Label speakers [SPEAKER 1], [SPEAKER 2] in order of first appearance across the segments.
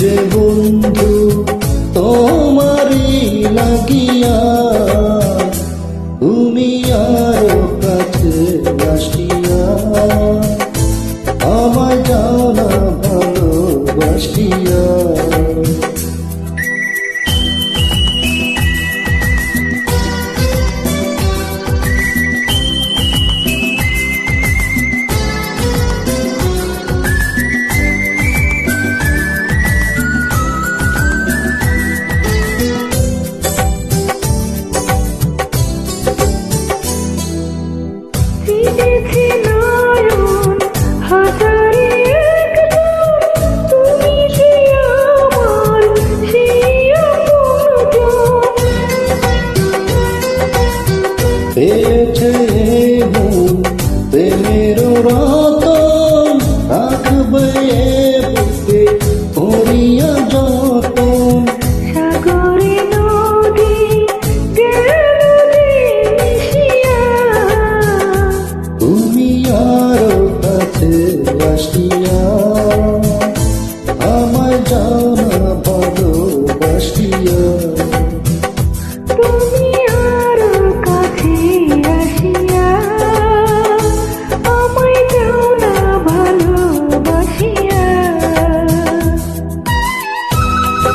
[SPEAKER 1] যে বন্ধু তোমারই লাগিয়া তুমি আর কাছে বাসিয়া আমায় যাও ভালোবাসিয়া।
[SPEAKER 2] দেখি নয়ন হাজার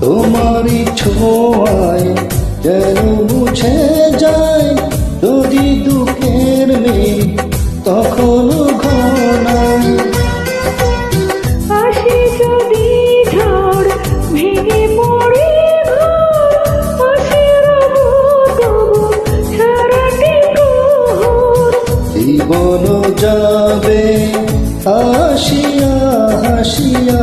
[SPEAKER 1] তোমারই ছোঁয়ায় যেন মুছে যায় যদি দুঃখের নেই তখন ঘনায়। পাশে যাবে হাসিয়া হাসিয়া।